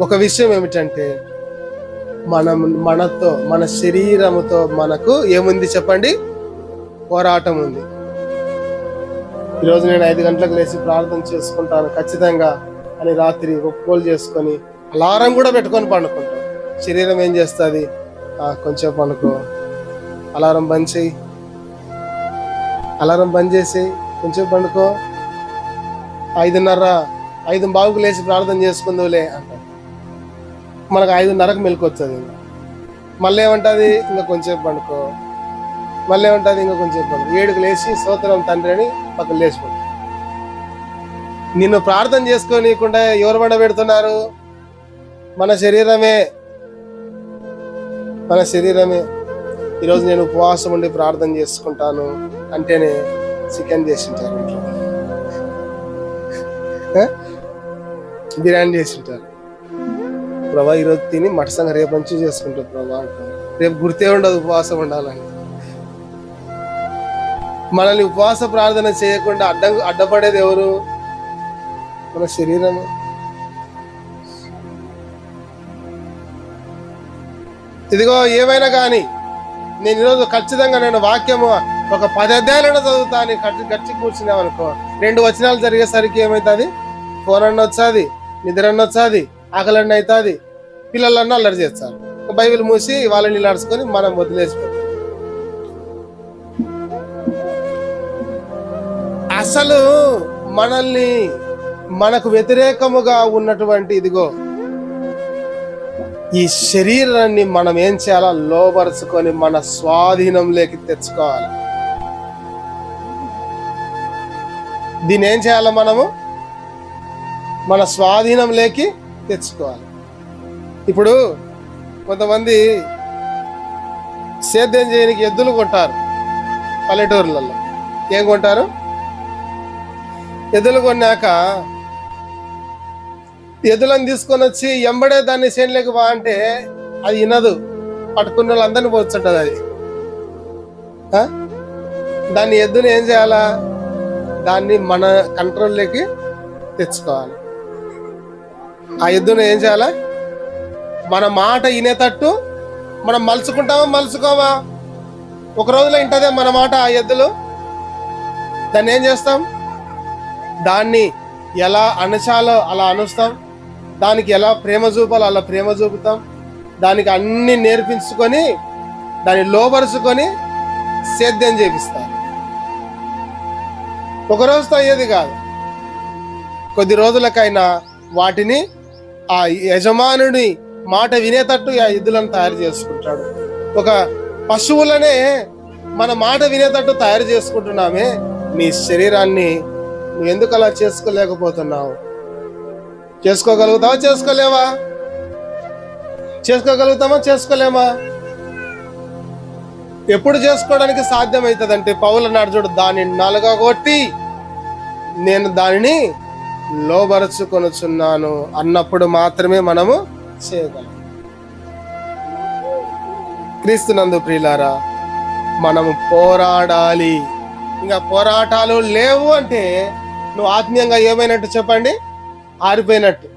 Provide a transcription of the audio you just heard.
ఒక విషయం ఏమిటంటే మనం మనతో మన శరీరముతో మనకు ఏముంది చెప్పండి? పోరాటం ఉంది. ఈరోజు నేను ఐదు గంటలకు లేచి ప్రార్థన చేసుకుంటాను ఖచ్చితంగా అని రాత్రి ఒప్పుకోలు చేసుకొని అలారం కూడా పెట్టుకొని పండుకుంటాం. శరీరం ఏం చేస్తుంది? కొంచెం పండుకో. అలారం బంద్ చేయి. అలారం బంద్ చేసి కొంచెం పండుకో. ఐదున్నర ఐదు బాగుకు లేచి ప్రార్థన చేసుకుందులే అంటారు. మనకు ఐదున్నరకు మెలకు వస్తుంది మళ్ళీ ఏమంటుంది? ఇంకా కొంచెం పండుకో. మళ్ళీ ఏమంటుంది? ఇంకా కొంచెం పండుకో. ఏడుకు లేచి సోదరం తండ్రి అని పక్కన లేచిపోతుంది నిన్ను ప్రార్థన చేసుకోనీయకుండా ఎవరు బండ పెడుతున్నారు? మన శరీరమే. మన శరీరమే. ఈరోజు నేను ఉపవాసం ఉండి ప్రార్థన చేసుకుంటాను అంటేనే చికెన్ చేసింటారు ఇంట్లో. బిర్యానీ చేసింటారు. ప్రభా ఈరోజు తిని మటసంగా రేపు నుంచి చేసుకుంటుంది ప్రభా రేపు గుర్తే ఉండదు ఉపవాసం ఉండాలని. మనల్ని ఉపవాస ప్రార్థన చేయకుండా అడ్డ అడ్డపడేది ఎవరు? మన శరీరము. ఇదిగో ఏమైనా కానీ నేను ఈరోజు ఖచ్చితంగా నేను వాక్యము ఒక పది అధ్యాయులను చదువుతాను గట్టి గట్టి కూర్చున్నావు అనుకో రెండు వచనాలు జరిగేసరికి ఏమవుతుంది ఫోన్ అన్న వచ్చాది నిద్ర అన్న వచ్చాది ఆకలన్న అవుతుంది పిల్లలన్నా అల్లరి చేస్తారు. బైబిల్ మూసి వాళ్ళని నడుచుకొని మనం వదిలేసిపోతాం. అసలు మనల్ని మనకు వ్యతిరేకముగా ఉన్నటువంటి ఇదిగో ఈ శరీరాన్ని మనం ఏం చేయాలా? లోపరుచుకొని మన స్వాధీనంలోకి తెచ్చుకోవాలి. దీన్ని ఏం చేయాలి మనము? మన స్వాధీనంలోకి తెచ్చుకోవాలి. ఇప్పుడు కొంతమంది సేద్యం చేయడానికి ఎద్దులు కొంటారు పల్లెటూర్లలో. ఏం కొంటారు? ఎద్దులు కొన్నాక ఎద్దులను తీసుకొని వచ్చి ఎంబడే దాన్ని చేనులోకి బా అంటే అది వినదు పట్టుకున్న వాళ్ళందరినీ పోతుంటది అది. దాన్ని ఎద్దుని ఏం చేయాలా? దాన్ని మన కంట్రోల్లోకి తెచ్చుకోవాలి. ఆ ఎద్దును ఏం చేయాలా? మన మాట వినేటట్టు మనం మలుచుకుంటామా మలుచుకోమా? ఒక రోజులో ఇంటదే మన మాట ఆ ఎద్దులు. దాన్ని ఏం చేస్తాం? దాన్ని ఎలా అణచాలో అలా అనుస్తాం దానికి ఎలా ప్రేమ చూపాలో అలా ప్రేమ చూపుతాం. దానికి అన్ని నేర్పించుకొని దాన్ని లోపరుచుకొని సేద్యం చేపిస్తారు. ఒక రోజుతో అయ్యేది కాదు. కొద్ది రోజులకైనా వాటిని ఆ యజమానుడి మాట వినేటట్టు ఆ ఎద్దులను తయారు చేసుకుంటాడు. ఒక పశువులనే మన మాట వినేటట్టు తయారు చేసుకుంటున్నామే. నీ శరీరాన్ని నువ్వు ఎందుకు అలా చేసుకోలేకపోతున్నావు? చేసుకోగలుగుతావా? చేసుకోలేవా? చేసుకోగలుగుతామా? చేసుకోలేమా? ఎప్పుడు చేసుకోవడానికి సాధ్యమవుతుందంటే పౌల నడుచుడు చూడు దాన్ని నలగొట్టి నేను దానిని లోబరుచుకొనుచున్నాను అన్నప్పుడు మాత్రమే మనము చేయగలం. క్రీస్తునందు ప్రియులారా మనము పోరాడాలి. ఇంకా పోరాటాలు లేవు అంటే నువ్వు ఆత్మీయంగా ఏమైనట్టు చెప్పండి? ఆరిపోయినట్టు.